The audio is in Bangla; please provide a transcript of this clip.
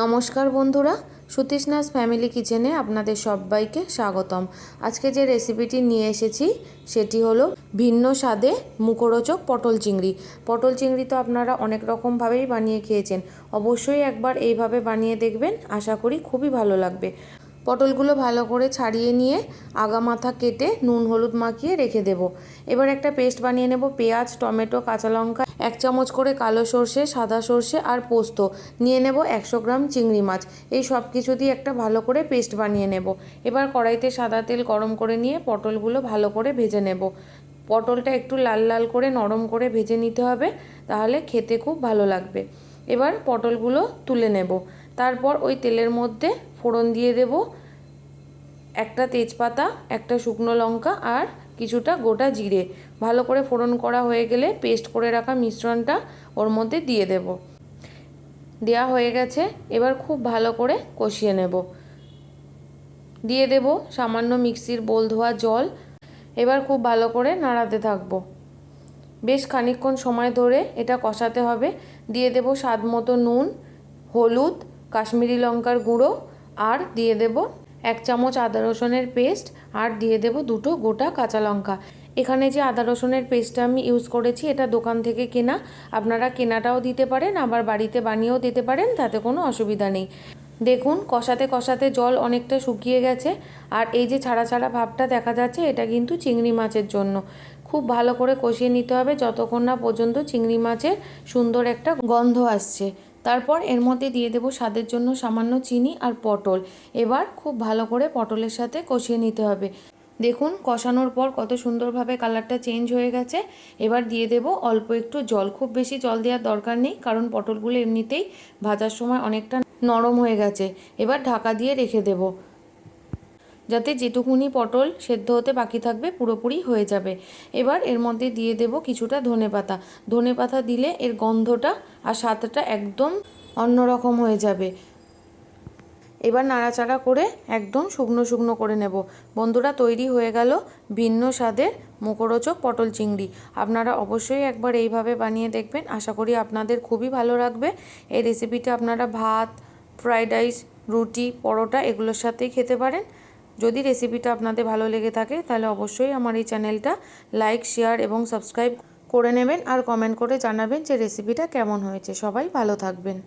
নমস্কার বন্ধুরা, সুতৃষ্ণাস ফ্যামিলি কিচেনে আপনাদের সবাইকে স্বাগতম। আজকে যে রেসিপিটি নিয়ে এসেছি, সেটি হলো ভিন্ন স্বাদে মুখরোচক পটল চিংড়ি। পটল চিংড়ি তো আপনারা অনেক রকমভাবেই বানিয়ে খেয়েছেন। অবশ্যই একবার এইভাবে বানিয়ে দেখবেন, আশা করি খুবই ভালো লাগবে। পটলগুলো ভালো করে ছাড়িয়ে নিয়ে আগা মাথা কেটে নুন হলুদ মাখিয়ে রেখে দেব। এবার একটা পেস্ট বানিয়ে নেব, পেঁয়াজ, টমেটো, কাঁচা লঙ্কা, এক চামচ করে কালো সর্ষে, সাদা সর্ষে আর পোস্ত। নিয়ে নেব একশো গ্রাম চিংড়ি মাছ। এই সব কিছু দিয়ে একটা ভালো করে পেস্ট বানিয়ে নেব। এবার কড়াইতে সাদা তেল গরম করে নিয়ে পটলগুলো ভালো করে ভেজে নেব। পটলটা একটু লাল লাল করে নরম করে ভেজে নিতে হবে, তাহলে খেতে খুব ভালো লাগবে। এবার পটলগুলো তুলে নেব। তারপর ওই তেলের মধ্যে ফোড়ন দিয়ে দেব। একটা তেজপাতা, একটা শুকনো লঙ্কা আর কিছুটা গোটা জিরে। ভালো করে ফোড়ন করা হয়ে গেলে পেস্ট করে রাখা মিশ্রণটা ওর মধ্যে দিয়ে দেব। দেওয়া হয়ে গেছে, এবার খুব ভালো করে কষিয়ে নেব। দিয়ে দেব সামান্য মিক্সির বোল ধোয়া জল। এবার খুব ভালো করে নাড়াতে থাকব। বেশ খানিকক্ষণ সময় ধরে এটা কষাতে হবে। দিয়ে দেব স্বাদ মতো নুন, হলুদ, কাশ্মীরি লঙ্কার গুঁড়ো আর দিয়ে দেব এক চামচ আদা রসুনের পেস্ট আর দিয়ে দেব দুটো গোটা কাঁচা লঙ্কা। এখানে যে আদা রসুনের পেস্টটা আমি ইউজ করেছি এটা দোকান থেকে কেনা। আপনারা কেনাটাও দিতে পারেন, আবার বাড়িতে বানিয়েও দিতে পারেন, তাতে কোনো অসুবিধা নেই। দেখুন, কষাতে কষাতে জল অনেকটা শুকিয়ে গেছে। আর এই যে ছাড়া ছাড়া ভাবটা দেখা যাচ্ছে, এটা কিন্তু চিংড়ি মাছের জন্য। খুব ভালো করে কষিয়ে নিতে হবে, যতক্ষণ না পর্যন্ত চিংড়ি মাছের সুন্দর একটা গন্ধ আসছে। তারপর এর মধ্যে দিয়ে দেবো স্বাদের জন্য সামান্য চিনি আর পটল। এবার খুব ভালো করে পটলের সাথে কষিয়ে নিতে হবে। দেখুন, কষানোর পর কত সুন্দরভাবে কালারটা চেঞ্জ হয়ে গেছে। এবার দিয়ে দেব অল্প একটু জল। খুব বেশি জল দেওয়ার দরকার নেই, কারণ পটলগুলো এমনিতেই ভাজার সময় অনেকটা নরম হয়ে গেছে। এবার ঢাকা দিয়ে রেখে দেব। যাতে যেটুকুনি পটল সেদ্ধ হতে বাকি থাকবে পুরোপুরি হয়ে যাবে। এবার এর মধ্যে দিয়ে দেব কিছুটা ধনে পাতা। ধনে পাতা দিলে এর গন্ধটা আর স্বাদটা একদম অন্যরকম হয়ে যাবে। এবার নাড়াচাড়া করে একদম শুকনো শুকনো করে নেব। বন্ধুরা, তৈরি হয়ে গেল ভিন্ন স্বাদের মুখরোচক পটল চিংড়ি। আপনারা অবশ্যই একবার এইভাবে বানিয়ে দেখবেন। আশা করি আপনাদের খুবই ভালো লাগবে। এই রেসিপিটা আপনারা ভাত, ফ্রাইড রাইস, রুটি, পরোটা এগুলোর সাথেই খেতে পারেন। যদি রেসিপিটা আপনাদের ভালো লেগে থাকে, তাহলে অবশ্যই আমার এই চ্যানেলটা লাইক, শেয়ার এবং সাবস্ক্রাইব করে নেবেন আর কমেন্ট করে জানাবেন যে রেসিপিটা কেমন হয়েছে। সবাই ভালো থাকবেন।